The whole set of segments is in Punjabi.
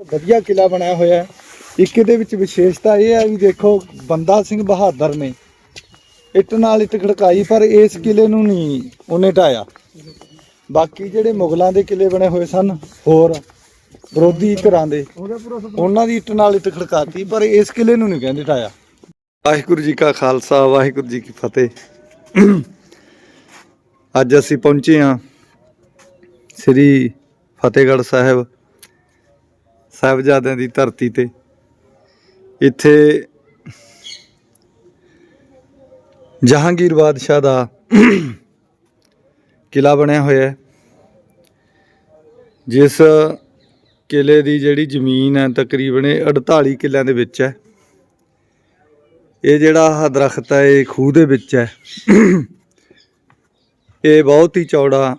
ਵਧੀਆ ਕਿਲਾ ਬਣਾਇਆ ਹੋਇਆ ਹੈ। ਇੱਕ ਇਹਦੇ ਵਿੱਚ ਵਿਸ਼ੇਸ਼ਤਾ ਇਹ ਹੈ ਵੀ ਦੇਖੋ, ਬੰਦਾ ਸਿੰਘ ਬਹਾਦਰ ਨੇ। ਇੱਟ ਨਾਲ ਇੱਟ ਖੜਕਾਈ, ਪਰ ਇਸ ਕਿਲੇ ਨੂੰ ਨਹੀਂ ਉਹਨੇ ਢਾਇਆ ਬਾਕੀ ਜਿਹੜੇ ਮੁਗਲਾਂ ਦੇ ਕਿਲੇ ਬਣੇ ਹੋਏ ਸਨ, ਹੋਰ ਵਿਰੋਧੀ ਧਿਰਾਂ ਦੇ, ਉਹਨਾਂ ਦੀ ਇੱਟ ਨਾਲ ਇੱਟ ਖੜਕਾਤੀ, ਪਰ ਇਸ ਕਿਲੇ ਨੂੰ ਨਹੀਂ ਕਹਿੰਦੇ ਢਾਇਆ ਵਾਹਿਗੁਰੂ ਜੀ ਕਾ ਖਾਲਸਾ, ਵਾਹਿਗੁਰੂ ਜੀ ਕੀ ਫਤਿਹ। ਅੱਜ ਅਸੀਂ ਪਹੁੰਚੇ ਹਾਂ ਸ੍ਰੀ ਫਤਿਹਗੜ੍ਹ ਸਾਹਿਬ ਸਾਹਿਬਜ਼ਾਦਿਆਂ ਦੀ ਧਰਤੀ ਤੇ। ਇੱਥੇ ਜਹਾਂਗੀਰ ਬਾਦਸ਼ਾਹ ਦਾ ਕਿਲਾ ਬਣਿਆ ਹੋਇਆ ਹੈ, ਜਿਸ ਕਿਲੇ ਦੀ ਜਿਹੜੀ ਜ਼ਮੀਨ ਹੈ ਤਕਰੀਬਨ ਇਹ 48 ਕਿੱਲਿਆਂ ਦੇ ਵਿੱਚ ਹੈ। ਇਹ ਜਿਹੜਾ ਆਹ ਦਰਖਤ ਹੈ, ਇਹ ਖੂਹ ਦੇ ਵਿੱਚ ਹੈ। ਇਹ ਬਹੁਤ ਹੀ ਚੌੜਾ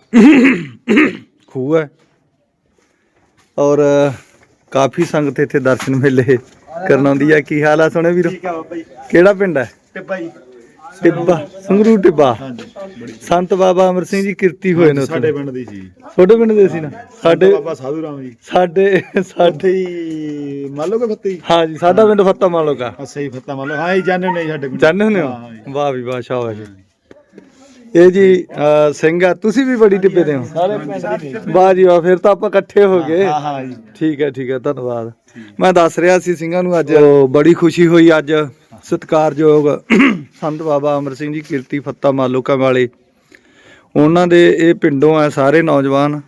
ਖੂਹ ਹੈ। ਔਰ ਕਾਫੀ ਸੰਗਤ ਇੱਥੇ ਦਰਸ਼ਨ ਮੇਲੇ ਕਰਨ ਆਉਂਦੀ ਹੈ ਕੀ ਹਾਲ ਆ ਸੋਹਣੇ ਵੀਰੋ? ਠੀਕ ਆ ਬਾਬਾ ਜੀ। ਕਿਹੜਾ ਪਿੰਡ ਹੈ ਟਿੱਬਾ ਜੀ। ਟਿੱਬਾ ਸੰਗਰੂ ਟਿੱਬਾ। ਸੰਤ ਬਾਬਾ ਅਮਰ ਸਿੰਘ ਜੀ ਕਿਰਤੀ ਹੋਏ ਨੇ ਸਾਡੇ ਪਿੰਡ ਦੀ ਸੀ ਤੁਹਾਡੇ ਪਿੰਡ ਦੇ ਸੀ ਨਾ? ਸਾਡੇ ਬਾਬਾ ਸਾਧੂ ਰਾਮ ਜੀ। ਸਾਡੇ ਸਾਡੇ ਮੰਨ ਲਓ ਕਿ ਫੱਤੀ ਹਾਂ ਜੀ ਸਾਡਾ ਪਿੰਡ ਫੱਤਾ ਮਾਲੋ ਕਾ। ਹਾਂ ਸਹੀ ਫੱਤਾ ਮੰਨ ਲਓ। ਹਾਂ ਹੀ ਜਾਣਦੇ ਨੇ ਸਾਡੇ ਪਿੰਡ। ਜਾਣਦੇ ਜੀ। ਹੋ? ਵਾਹ ਵੀ ਵਾਹ ਸ਼ਾਬਾਸ਼। ਇਹ ਜੀ ਅਹ, ਸਿੰਘ ਆ। ਤੁਸੀਂ ਵੀ ਬੜੀ ਟਿੱਬੇ ਦੇ ਹੋ। ਸਾਰੇ ਪਿੰਡ ਦੀ ਵਾਹ ਜੀ ਵਾਹ ਫਿਰ ਤਾਂ ਆਪਾਂ ਇਕੱਠੇ ਹੋ ਗਏ। ਹਾਂ ਹਾਂ ਜੀ। ਠੀਕ ਹੈ ਠੀਕ ਹੈ ਧੰਨਵਾਦ। ਮੈਂ ਦੱਸ ਰਿਹਾ ਸੀ ਸਿੰਘਾਂ ਨੂੰ ਅੱਜ। ਬੜੀ ਖੁਸ਼ੀ ਹੋਈ ਅੱਜ। ਸਤਿਕਾਰਯੋਗ ਸੰਤ ਬਾਬਾ ਅਮਰ ਸਿੰਘ ਜੀ ਕਿਰਤੀ ਫੱਤਾ ਮਾਲੋਕਾ ਵਾਲੇ। ਉਹਨਾਂ ਦੇ ਇਹ ਪਿੰਡੋਂ ਆ ਸਾਰੇ ਨੌਜਵਾਨ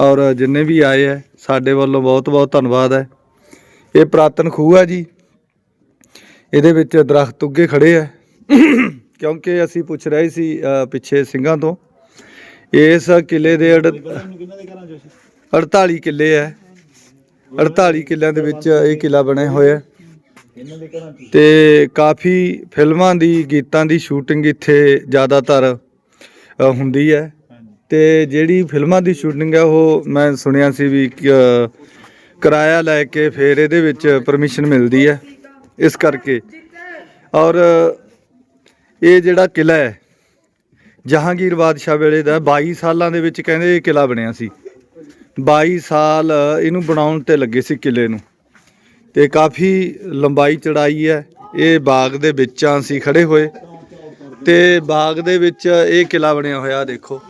ਔਰ ਜਿੰਨੇ ਵੀ ਆਏ ਆ ਸਾਡੇ ਵੱਲੋਂ ਬਹੁਤ ਬਹੁਤ ਧੰਨਵਾਦ ਹੈ। ਇਹ ਪ੍ਰਾਤਨ ਖੂਹ ਹੈ ਜੀ। ਇਹਦੇ ਵਿੱਚ ਦਰਖਤ ਉੱਗੇ ਖੜੇ ਆ। ਕਿਉਂਕਿ ਅਸੀਂ ਪੁੱਛ ਰਹੇ ਸੀ ਪਿੱਛੇ ਸਿੰਘਾਂ ਤੋਂ। ਇਸ ਕਿਲੇ ਦੇ ਅੜ- ਕਿੰਨਾ 48 ਕਿੱਲੇ ਹੈ। 48 ਕਿੱਲਿਆਂ ਦੇ ਵਿੱਚ ਇਹ ਕਿਲਾ ਬਣਿਆ ਹੋਇਆ ਹੈ। ਤੇ ਕਾਫੀ ਫਿਲਮਾਂ ਦੀ, ਗੀਤਾਂ ਦੀ ਸ਼ੂਟਿੰਗ ਇੱਥੇ ਜ਼ਿਆਦਾਤਰ ਹੁੰਦੀ ਹੈ। ਹਾਂਜੀ ਤੇ ਜਿਹੜੀ ਫਿਲਮਾਂ ਦੀ ਸ਼ੂਟਿੰਗ ਹੈ, ਉਹ ਮੈਂ ਸੁਣਿਆ ਸੀ ਵੀ ਕਿਰਾਇਆ ਲੈ ਕੇ ਫਿਰ ਇਹਦੇ ਵਿੱਚ ਪਰਮਿਸ਼ਨ ਮਿਲਦੀ ਹੈ। ਇਸ ਕਰਕੇ। ਔਰ ਇਹ ਜਿਹੜਾ ਕਿਲਾ ਹੈ, ਜਹਾਂਗੀਰ ਬਾਦਸ਼ਾਹ ਵੇਲੇ ਦਾ 22 ਸਾਲਾਂ ਦੇ ਵਿੱਚ ਕਹਿੰਦੇ ਇਹ ਕਿਲਾ ਬਣਿਆ ਸੀ। 22 ਸਾਲ ਇਹਨੂੰ ਬਣਾਉਣ ਤੇ ਲੱਗੇ ਸੀ ਕਿਲੇ ਨੂੰ। ਤੇ ਕਾਫੀ ਲੰਬਾਈ ਚੜਾਈ ਹੈ। ਇਹ ਬਾਗ ਦੇ ਵਿੱਚ ਆ ਅਸੀਂ ਖੜੇ ਹੋਏ। ਤੇ ਬਾਗ ਦੇ ਵਿੱਚ ਇਹ ਕਿਲਾ ਬਣਿਆ ਹੋਇਆ, ਦੇਖੋ।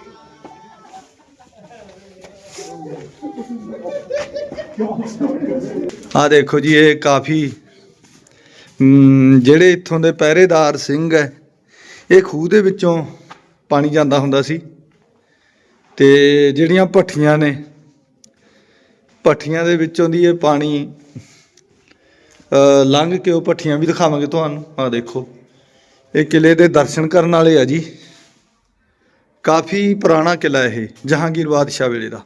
ਆ ਦੇਖੋ ਜੀ, ਇਹ ਕਾਫੀ ਜਿਹੜੇ ਇੱਥੋਂ ਦੇ ਪਹਿਰੇਦਾਰ ਸਿੰਘ ਹੈ ਇਹ ਖੂਹ ਦੇ ਵਿੱਚੋਂ ਪਾਣੀ ਜਾਂਦਾ ਹੁੰਦਾ ਸੀ ਤੇ ਜਿਹੜੀਆਂ ਭੱਠੀਆਂ ਨੇ, ਭੱਠੀਆਂ ਦੇ ਵਿੱਚੋਂ ਦੀ ਇਹ ਪਾਣੀ ਲੰਘ ਕੇ ਉਹ ਭੱਠੀਆਂ ਵੀ ਦਿਖਾਵਾਂਗੇ ਤੁਹਾਨੂੰ। ਆ ਦੇਖੋ, ਇਹ ਕਿਲੇ ਦੇ ਦਰਸ਼ਨ ਕਰਨ ਵਾਲੇ ਆ ਜੀ। ਕਾਫੀ ਪੁਰਾਣਾ ਕਿਲਾ ਇਹ, ਜਹਾਂਗੀਰ ਬਾਦਸ਼ਾਹ ਵੇਲੇ ਦਾ।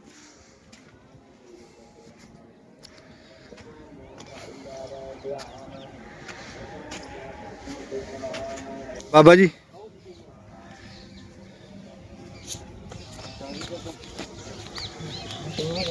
ਬਾਬਾ ਜੀ।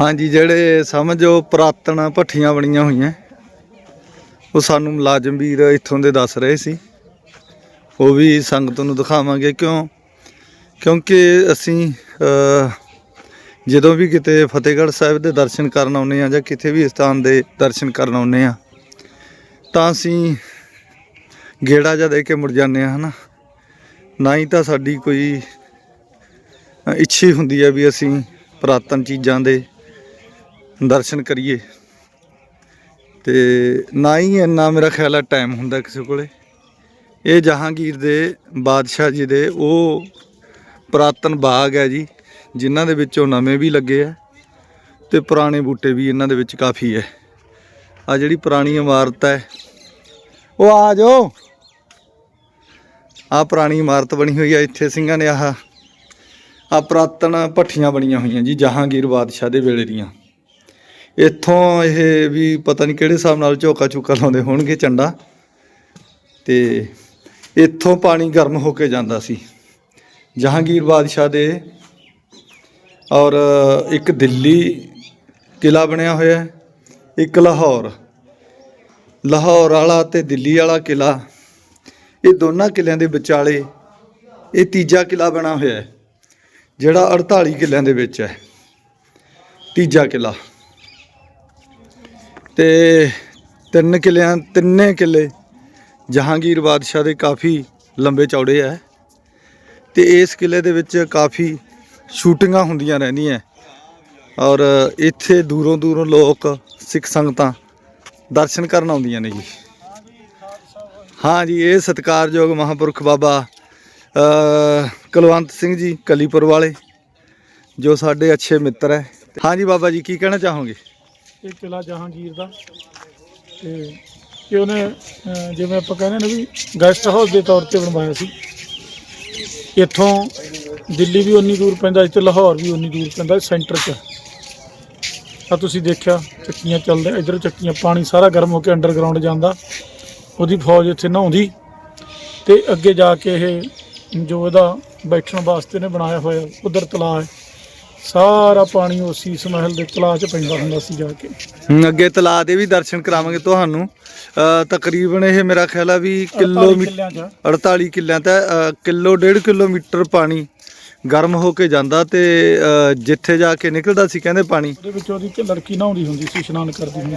ਹਾਂਜੀ, ਜਿਹੜੇ ਸਮਝੋ ਪੁਰਾਤਨ ਭੱਠੀਆਂ ਬਣੀਆਂ ਹੋਈਆਂ, ਉਹ ਸਾਨੂੰ ਮੁਲਾਜ਼ਮ ਵੀਰ ਇੱਥੋਂ ਦੇ ਦੱਸ ਰਹੇ ਸੀ। ਉਹ ਵੀ ਸੰਗਤ ਨੂੰ ਦਿਖਾਵਾਂਗੇ ਕਿਉਂ? ਕਿਉਂਕਿ ਅਸੀਂ ਜਦੋਂ ਵੀ ਕਿਤੇ ਫਤਿਹਗੜ੍ਹ ਸਾਹਿਬ ਦੇ ਦਰਸ਼ਨ ਕਰਨ ਆਉਂਦੇ ਆ ਜਾਂ ਕਿਤੇ ਵੀ ਸਥਾਨ ਦੇ ਦਰਸ਼ਨ ਕਰਨ ਆਉਂਦੇ ਆ ਤਾਂ ਅਸੀਂ ਗੇੜਾ ਜਿਹਾ ਦੇ ਕੇ ਮੁੜ ਜਾਂਦੇ ਆ ਹਨਾ? ਨਾ ਹੀ ਤਾਂ ਸਾਡੀ ਕੋਈ ਇੱਛੀ ਹੁੰਦੀ ਹੈ ਵੀ ਅਸੀਂ ਪੁਰਾਤਨ ਚੀਜ਼ਾਂ ਦੇ ਦਰਸ਼ਨ ਕਰੀਏ। ਤੇ ਨਾ ਹੀ ਇੰਨਾ ਮੇਰਾ ਖਿਆਲ ਹੈ ਟਾਈਮ ਹੁੰਦਾ ਕਿਸੇ ਕੋਲੇ। ਇਹ ਜਹਾਂਗੀਰ ਦੇ ਬਾਦਸ਼ਾਹ ਜੀ ਦੇ ਉਹ ਪੁਰਾਤਨ ਬਾਗ ਹੈ ਜੀ, ਜਿਨ੍ਹਾਂ ਦੇ ਵਿੱਚੋਂ ਨਵੇਂ ਵੀ ਲੱਗੇ ਆ ਤੇ ਪੁਰਾਣੇ ਬੂਟੇ ਵੀ ਇਹਨਾਂ ਦੇ ਵਿੱਚ ਕਾਫੀ ਹੈ। ਆ ਜਿਹੜੀ ਪੁਰਾਣੀ ਇਮਾਰਤ ਹੈ, ਉਹ ਆ ਜਾਓ। ਆ ਪੁਰਾਣੀ ਇਮਾਰਤ ਬਣੀ ਹੋਈ ਹੈ ਇੱਥੇ ਸਿੰਘਾਂ ਨੇ ਆਹ ਆ ਪੁਰਾਤਨ ਭੱਠੀਆਂ ਬਣੀਆਂ ਹੋਈਆਂ ਜੀ ਜਹਾਂਗੀਰ ਬਾਦਸ਼ਾਹ ਦੇ ਵੇਲੇ ਦੀਆਂ। ਇੱਥੋਂ ਇਹ ਵੀ ਪਤਾ ਨਹੀਂ ਕਿਹੜੇ ਹਿਸਾਬ ਨਾਲ ਝੋਕਾ ਝੁਕਾ ਲਾਉਂਦੇ ਹੋਣਗੇ ਚੰਡਾ ਤੇ ਇੱਥੋਂ ਪਾਣੀ ਗਰਮ ਹੋ ਕੇ ਜਾਂਦਾ ਸੀ। ਜਹਾਂਗੀਰ ਬਾਦਸ਼ਾਹ ਦੇ ਔਰ ਇੱਕ ਦਿੱਲੀ ਕਿਲਾ ਬਣਿਆ ਹੋਇਆ ਹੈ, ਇੱਕ ਲਾਹੌਰ। ਲਾਹੌਰ ਵਾਲਾ ਤੇ ਦਿੱਲੀ ਵਾਲਾ ਕਿਲਾ ਇਹ ਦੋਨਾਂ ਕਿਲਿਆਂ ਦੇ ਵਿਚਾਲੇ ਇਹ ਤੀਜਾ ਕਿਲਾ ਬਣਾ ਹੋਇਆ ਹੈ, ਜਿਹੜਾ 48 ਕਿਲਿਆਂ ਦੇ ਵਿੱਚ ਹੈ। ਤੀਜਾ ਕਿਲਾ ਤੇ ਤਿੰਨ ਕਿਲਿਆਂ ਤਿੰਨੇ ਕਿਲੇ ਜਹਾਂਗੀਰ ਬਾਦਸ਼ਾਹ ਦੇ ਕਾਫੀ ਲੰਬੇ ਚੌੜੇ ਹੈ ਤੇ ਇਸ ਕਿਲੇ ਦੇ ਵਿੱਚ ਕਾਫੀ ਸ਼ੂਟਿੰਗਾਂ ਹੁੰਦੀਆਂ ਰਹਿੰਦੀਆਂ। ਔਰ ਇੱਥੇ ਦੂਰੋਂ ਦੂਰੋਂ ਲੋਕ ਸਿੱਖ ਸੰਗਤਾਂ ਦਰਸ਼ਨ ਕਰਨ ਆਉਂਦੀਆਂ ਨੇ ਜੀ। ਹਾਂ ਜੀ ਇਹ ਸਤਿਕਾਰਯੋਗ ਮਹਾਂਪੁਰਖ ਬਾਬਾ ਅ, ਕੁਲਵੰਤ ਸਿੰਘ ਜੀ ਕਲੀਪੁਰ ਵਾਲੇ ਜੋ ਸਾਡੇ ਅੱਛੇ ਮਿੱਤਰ ਹੈ। ਹਾਂ ਜੀ ਬਾਬਾ ਜੀ ਕੀ ਕਹਿਣਾ ਚਾਹੋਗੇ? ਇਹ ਕਿਲਾ ਜਹਾਂਗੀਰ ਦਾ। ਤੇ ਇਹ ਉਹਨੇ ਅਹ, ਜਿਵੇਂ ਆਪਾਂ ਕਹਿੰਦੇ ਨੇ ਵੀ ਗੈਸਟ ਹਾਊਸ ਦੇ ਤੌਰ ਤੇ ਬਣਵਾਇਆ ਸੀ। ਇੱਥੋਂ ਦਿੱਲੀ ਵੀ ਉਨੀ ਦੂਰ ਪੈਂਦਾ ਸੀ ਤੇ ਲਾਹੌਰ ਵੀ ਉਨੀ ਦੂਰ ਪੈਂਦਾ ਸੈਂਟਰ 'ਚ। ਆ ਤੁਸੀਂ ਦੇਖਿਆ ਚੱਕੀਆਂ ਚੱਲਦੇ ਇਧਰ ਚੱਕੀਆਂ ਪਾਣੀ ਸਾਰਾ ਗਰਮ ਹੋ ਕੇ ਅੰਡਰਗਰਾਉਂਡ ਜਾਂਦਾ। ਉਹਦੀ ਫੌਜ ਇੱਥੇ ਨਹਾਉਂਦੀ। ਤੇ ਅੱਗੇ ਜਾ ਕੇ ਇਹ ਜੋ ਇਹਦਾ ਬੈਠਣ ਵਾਸਤੇ ਨੇ ਬਣਾਇਆ ਹੋਇਆ ਉਧਰ ਤਲਾਅ ਹੈ। ਸਾਰਾ ਪਾਣੀ ਉਸ ਸੀਸ ਮਹਿਲ ਦੇ ਤਲਾਅ 'ਚ ਪੈਂਦਾ ਹੁੰਦਾ ਸੀ ਜਾ ਕੇ। ਹਮ, ਅੱਗੇ ਤਲਾਅ ਦੇ ਵੀ ਦਰਸ਼ਨ ਕਰਾਵਾਂਗੇ ਤੁਹਾਨੂੰ। ਅ, ਤਕਰੀਬਨ ਇਹ ਮੇਰਾ ਖਿਆਲ ਆ ਵੀ 48 ਕਿਲੋਮੀਟਰ ਕਿੱਲਿਆਂ 'ਚ। 48 ਕਿੱਲਿਆਂ ਤੇ ਅ, ਕਿਲੋ ਡੇਢ ਕਿਲੋਮੀਟਰ ਪਾਣੀ ਗਰਮ ਹੋ ਕੇ ਜਾਂਦਾ ਤੇ ਅ, ਜਿੱਥੇ ਜਾ ਕੇ ਨਿਕਲਦਾ ਸੀ ਕਹਿੰਦੇ ਪਾਣੀ। ਉਹਦੇ ਵਿੱਚ ਉਹਦੀ ਇੱਕ ਲੜਕੀ ਨਹਾਉਂਦੀ ਹੁੰਦੀ ਸੀ ਇਸ਼ਨਾਨ ਕਰਦੀ ਹੁੰਦੀ।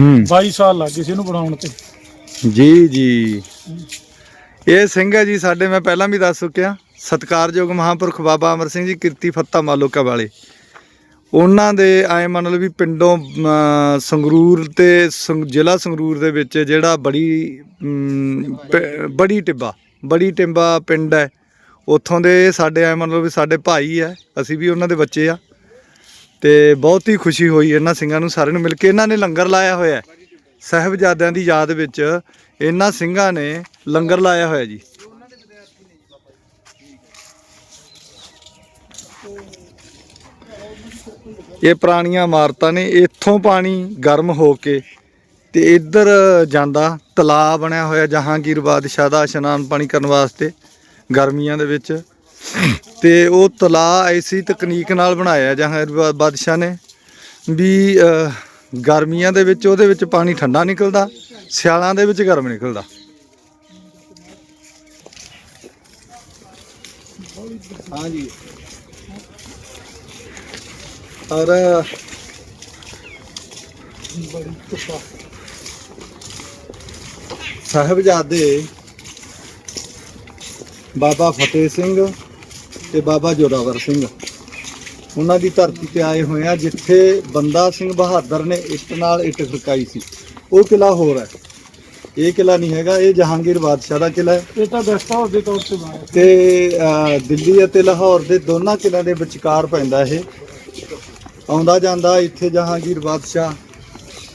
ਹੂੰ। 22 ਸਾਲ ਲੱਗ ਗਏ ਸੀ ਇਹਨੂੰ ਬਣਾਉਣ ਤੇ। ਜੀ ਜੀ। ਇਹ ਸਿੰਘ ਹੈ ਜੀ ਸਾਡੇ ਮੈਂ ਪਹਿਲਾਂ ਵੀ ਦੱਸ ਚੁੱਕਿਆ। ਸਤਕਾਰਯੋਗ ਮਹਾਂਪੁਰਖ ਬਾਬਾ ਅਮਰ ਸਿੰਘ ਜੀ, ਕਿਰਤੀ ਫੱਤਾ ਮਾਲੋਕਾ ਵਾਲੇ। ਉਹਨਾਂ ਦੇ ਐ ਮੰਨ ਲਓ ਵੀ ਪਿੰਡੋਂ ਸੰਗਰੂਰ ਤੇ ਸੰਗ- ਜ਼ਿਲ੍ਹਾ ਸੰਗਰੂਰ ਦੇ ਵਿੱਚ ਜਿਹੜਾ ਬੜੀ ਪ- ਬੜੀ ਟਿੱਬਾ, ਬੜੀ ਟਿੰਬਾ ਪਿੰਡ ਹੈ। ਉੱਥੋਂ ਦੇ ਸਾਡੇ ਐ ਮੰਨ ਲਓ ਵੀ ਸਾਡੇ ਭਾਈ ਹੈ, ਅਸੀਂ ਵੀ ਉਹਨਾਂ ਦੇ ਬੱਚੇ ਆ। ਤੇ ਬਹੁਤ ਹੀ ਖੁਸ਼ੀ ਹੋਈ ਇਹਨਾਂ ਸਿੰਘਾਂ ਨੂੰ ਸਾਰਿਆਂ ਨੂੰ ਮਿਲ ਕੇ। ਇਹਨਾਂ ਨੇ ਲੰਗਰ ਲਾਇਆ ਹੋਇਆ ਹੈ। ਸਾਹਿਬਜ਼ਾਦਿਆਂ ਦੀ ਯਾਦ ਵਿੱਚ ਇਹਨਾਂ ਸਿੰਘਾਂ ਨੇ ਲੰਗਰ ਲਾਇਆ ਹੋਇਆ ਜੀ। ਇਹ ਪੁਰਾਣੀਆਂ ਇਮਾਰਤਾਂ ਨੇ, ਇੱਥੋਂ ਪਾਣੀ ਗਰਮ ਹੋ ਕੇ ਤੇ ਇੱਧਰ ਜਾਂਦਾ ਤਲਾਅ ਬਣਿਆ ਹੋਇਆ ਜਹਾਂਗੀਰ ਬਾਦਸ਼ਾਹ ਦਾ ਇਸ਼ਨਾਨ ਪਾਣੀ ਕਰਨ ਵਾਸਤੇ ਗਰਮੀਆਂ ਦੇ ਵਿੱਚ। ਤੇ ਉਹ ਤਲਾਅ ਐਸੀ ਤਕਨੀਕ ਨਾਲ ਬਣਾਇਆ ਜਹਾਂਗੀਰ ਬਾਦਸ਼ਾਹ ਨੇ ਵੀ ਗਰਮੀਆਂ ਦੇ ਵਿੱਚ ਉਹਦੇ ਵਿੱਚ ਪਾਣੀ ਠੰਡਾ ਨਿਕਲਦਾ, ਸਿਆਲਾਂ ਦੇ ਵਿੱਚ ਗਰਮ ਨਿਕਲਦਾ। ਹਾਂਜੀ। ਔਰ ਸਾਹਿਬਜ਼ਾਦੇ ਬਾਬਾ ਫਤਿਹ ਸਿੰਘ ਤੇ ਬਾਬਾ ਜੋਰਾਵਰ ਸਿੰਘ। ਉਹਨਾਂ ਦੀ ਧਰਤੀ ਤੇ ਆਏ ਹੋਏ ਆ ਜਿੱਥੇ ਬੰਦਾ ਸਿੰਘ ਬਹਾਦਰ ਨੇ ਇੱਟ ਨਾਲ ਇੱਟ ਖੜਕਾਈ ਸੀ। ਉਹ ਕਿਲਾ ਹੋਰ ਹੈ। ਇਹ ਕਿਲਾ ਨਹੀਂ ਹੈਗਾ ਇਹ ਜਹਾਂਗੀਰ ਬਾਦਸ਼ਾਹ ਦਾ ਕਿਲਾ ਹੈ। ਇਹ ਤਾਂ ਹਾਊਸ ਦੇ ਤੌਰ ਤੇ ਬਣਾਇਆ ਤੇ ਦਿੱਲੀ ਅਤੇ ਲਾਹੌਰ ਦੇ ਦੋਨਾਂ ਕਿਲਿਆਂ ਦੇ ਵਿਚਕਾਰ ਪੈਂਦਾ ਇਹ। ਆਉਂਦਾ ਜਾਂਦਾ ਇੱਥੇ ਜਹਾਂਗੀਰ ਬਾਦਸ਼ਾਹ।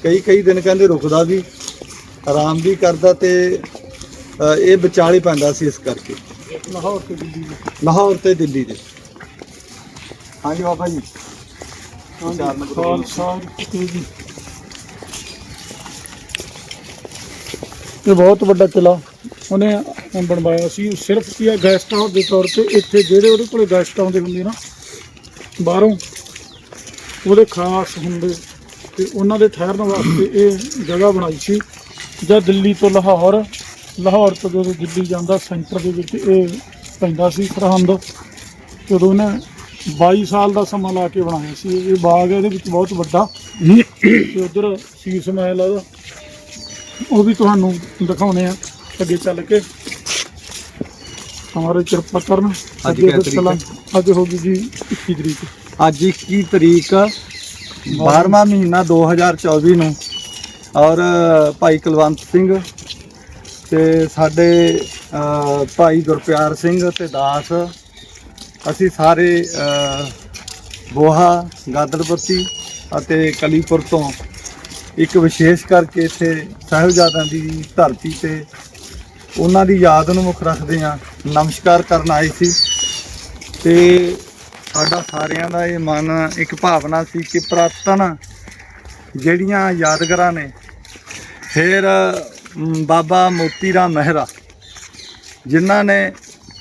ਕਈ ਕਈ ਦਿਨ ਕਹਿੰਦੇ ਰੁਕਦਾ ਵੀ ਆਰਾਮ ਵੀ ਕਰਦਾ ਤੇ ਇਹ ਵਿਚਾਲੇ ਪੈਂਦਾ ਸੀ ਇਸ ਕਰਕੇ। ਲਾਹੌਰ ਤੇ ਦਿੱਲੀ ਵਿੱਚ ਲਾਹੌਰ ਤੇ ਦਿੱਲੀ ਦੇ। ਹਾਂਜੀ ਬਾਬਾ ਜੀ। ਇਹ ਬਹੁਤ ਵੱਡਾ ਕਿਲਾ ਉਹਨੇ ਬਣਵਾਇਆ ਸੀ। ਸਿਰਫ ਕੀ ਹੈ ਗੈਸਟ ਹਾਊਸ ਦੇ ਤੌਰ ਤੇ ਇੱਥੇ ਜਿਹੜੇ ਉਹਦੇ ਕੋਲੇ ਗੈਸਟ ਆਉਂਦੇ ਹੁੰਦੇ ਨਾ ਬਾਹਰੋਂ ਉਹਦੇ ਖਾਸ ਹੁੰਦੇ ਤੇ ਉਹਨਾਂ ਦੇ ਠਹਿਰਨ ਵਾਸਤੇ ਇਹ ਜਗ੍ਹਾ ਬਣਾਈ ਸੀ। ਜਦ ਦਿੱਲੀ ਤੋਂ ਲਾਹੌਰ ਲਾਹੌਰ ਤੋਂ ਜਦੋਂ ਦਿੱਲੀ ਜਾਂਦਾ ਸੈਂਟਰ ਦੇ ਵਿੱਚ ਇਹ ਪੈਂਦਾ ਸੀ ਸਰਹੰਦ। ਜਦੋਂ ਉਹਨੇ 22 ਸਾਲ ਦਾ ਸਮਾਂ ਲਾ ਕੇ ਬਣਾਇਆ ਸੀ। ਇਹ ਬਾਗ ਹੈ ਇਹਦੇ ਵਿੱਚ ਬਹੁਤ ਵੱਡਾ। ਤੇ ਉਧਰ ਸੀਸ ਮਹਿਲ ਆ। ਉਹਦਾ ਉਹ ਵੀ ਤੁਹਾਨੂੰ ਦਿਖਾਉਣੇ ਆ ਅੱਗੇ ਚੱਲ ਕੇ। ਹਮਾਰੇ ਕਿਰਪਾ ਕਰਨ ਅੱਜ ਤਰੀਕ ਚੱਲਾਂ ਅੱਜ ਹੋ ਗਈ ਜੀ 21 ਤਰੀਕ। ਅੱਜ 21 ਤਰੀਕ 12ਵਾਂ ਮਹੀਨਾ 2024 ਨੂੰ। ਔਰ ਭਾਈ ਕੁਲਵੰਤ ਸਿੰਘ ਤੇ ਸਾਡੇ ਭਾਈ ਗੁਰਪਿਆਰ ਸਿੰਘ ਤੇ ਦਾਸ। ਅਸੀਂ ਸਾਰੇ ਅ, ਬੋਹਾ ਗਾਦਲਪੱਤੀ ਅਤੇ ਕਲੀਪੁਰ ਤੋਂ ਇੱਕ ਵਿਸ਼ੇਸ਼ ਕਰਕੇ ਇੱਥੇ ਸਾਹਿਬਜ਼ਾਦਿਆਂ ਦੀ ਧਰਤੀ ਤੇ ਉਹਨਾਂ ਦੀ ਯਾਦ ਨੂੰ ਮੁੱਖ ਰੱਖਦੇ ਹਾਂ। ਨਮਸਕਾਰ ਕਰਨ ਆਏ ਸੀ। ਤੇ ਸਾਡਾ ਸਾਰਿਆਂ ਦਾ ਇਹ ਮਨ ਇੱਕ ਭਾਵਨਾ ਸੀ ਕਿ ਪ੍ਰਾਤਨ ਜਿਹੜੀਆਂ ਯਾਦਗਾਰਾਂ ਨੇ ਫਿਰ ਬਾਬਾ ਮੋਤੀ ਰਾਮ ਮਹਿਰਾ ਜਿਨ੍ਹਾਂ ਨੇ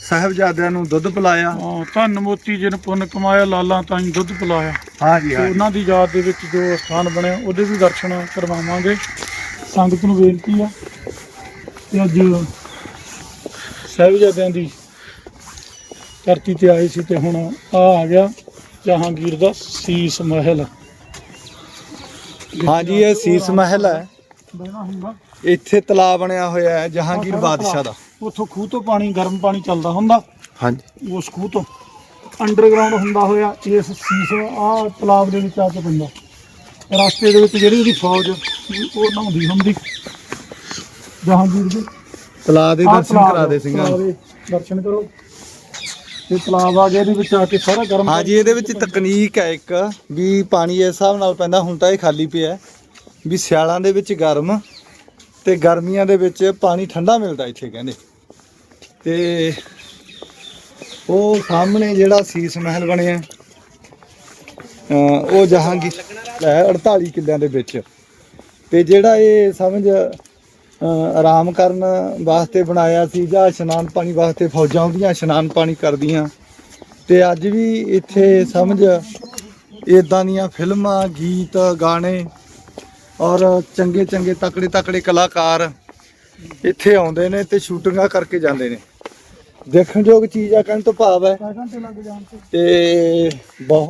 ਸਾਹਿਬਜ਼ਾਦਿਆਂ ਨੂੰ ਦੁੱਧ ਪਿਲਾਇਆ। ਹਾਂ, ਧੰਨ ਮੋਤੀ ਜਿਨ ਪੁੰਨ ਕਮਾਇਆ ਲਾਲਾਂ ਤਾਂ ਹੀ ਦੁੱਧ ਪਿਲਾਇਆ। ਹਾਂਜੀ ਤੇ ਉਹਨਾਂ ਦੀ ਯਾਦ ਦੇ ਵਿੱਚ ਜੋ ਸਥਾਨ ਬਣਿਆ ਉਹਦੇ ਵੀ ਦਰਸ਼ਨ ਕਰਵਾਵਾਂਗੇ। ਸੰਗਤ ਨੂੰ ਬੇਨਤੀ ਆ ਕਿ ਅੱਜ ਸਾਹਿਬਜ਼ਾਦਿਆਂ ਦੀ ਧਰਤੀ ਤੇ ਆਏ ਸੀ ਤੇ ਹੁਣ ਆ ਆ ਗਿਆ ਜਹਾਂਗੀਰ ਦਾ ਸੀਸ ਮਹਿਲ। ਹਾਂਜੀ ਇਹ ਸੀਸ ਮਹਿਲ ਹੈ। ਬਹਿਣਾ ਹੁੰਦਾ। ਇੱਥੇ ਤਲਾਬ ਬਣਿਆ ਹੋਇਆ ਹੈ ਜਹਾਂਗੀਰ ਬਾਦਸ਼ਾਹ ਦਾ। ਉੱਥੋਂ ਖੂਹ ਤੋਂ ਪਾਣੀ ਗਰਮ ਪਾਣੀ ਚੱਲਦਾ ਹੁੰਦਾ। ਹਾਂਜੀ। ਉਸ ਖੂਹ ਤੋਂ ਅੰਡਰਗਰਾਉਂਡ ਹੁੰਦਾ ਹੋਇਆ ਇਸ ਸੀਸ ਆ ਤਲਾਬ ਦੇ ਵਿੱਚ ਆ ਕੇ ਪੈਂਦਾ। ਰਸਤੇ ਦੇ ਵਿੱਚ ਜਿਹੜੀ ਉਹਦੀ ਫੌਜ ਉਹ ਨਹਾਉਂਦੀ ਹੁੰਦੀ। ਜਹਾਂਗੀਰ ਦੇ ਤਲਾਬ ਦੇ ਆਹ ਦਰਸ਼ਨ ਤਲਾਬ ਕਰਾ ਦੇ ਸਿੰਘਾਂ ਤਲਾਬ ਦੇ ਦਰਸ਼ਨ ਕਰੋ। ਤੇ ਤਲਾਬ ਆ ਗਿਆ, ਇਹਦੇ ਵਿੱਚ ਆ ਕੇ ਸਾਰਾ ਗਰਮ ਹਾਂਜੀ ਇਹਦੇ ਵਿੱਚ ਤਕਨੀਕ ਹੈ ਇੱਕ ਵੀ ਪਾਣੀ ਇਸ ਹਿਸਾਬ ਨਾਲ ਪੈਂਦਾ, ਹੁਣ ਤਾਂ ਇਹ ਖਾਲੀ ਪਿਆ ਹੈ। ਵੀ ਸਿਆਲਾਂ ਦੇ ਵਿੱਚ ਗਰਮ ਤੇ ਗਰਮੀਆਂ ਦੇ ਵਿੱਚ ਪਾਣੀ ਠੰਡਾ ਮਿਲਦਾ ਇੱਥੇ ਕਹਿੰਦੇ ਤੇ ਉਹ ਸਾਹਮਣੇ ਜਿਹੜਾ ਸੀਸ ਮਹਿਲ ਬਣਿਆ, ਅਹ ਉਹ ਜਹਾਂਗੀਰ ਹੈ 48 ਕਿੱਲਿਆਂ ਦੇ ਵਿੱਚ ਤੇ ਜਿਹੜਾ ਇਹ ਸਮਝ ਆਰਾਮ ਕਰਨ ਵਾਸਤੇ ਬਣਾਇਆ ਸੀ ਜਾਂ ਇਸ਼ਨਾਨ ਪਾਣੀ ਵਾਸਤੇ ਫੌਜਾਂ ਉਹਦੀਆਂ ਇਸ਼ਨਾਨ ਪਾਣੀ ਕਰਦੀਆਂ। ਤੇ ਅੱਜ ਵੀ ਇੱਥੇ ਸਮਝ ਇਦਾਂ ਦੀਆਂ ਫਿਲਮਾਂ ਗੀਤ ਗਾਣੇ ਔਰ ਚੰਗੇ ਚੰਗੇ ਤਕੜੇ ਤਕੜੇ ਕਲਾਕਾਰ ਇੱਥੇ ਆਉਂਦੇ ਨੇ ਤੇ ਸ਼ੂਟਿੰਗਾਂ ਕਰਕੇ ਜਾਂਦੇ ਨੇ। ਦੇਖਣਯੋਗ ਚੀਜ਼ ਆ ਕਹਿਣ ਤੋਂ ਭਾਵ ਹੈ। ਤੇ ਬਹੁਤ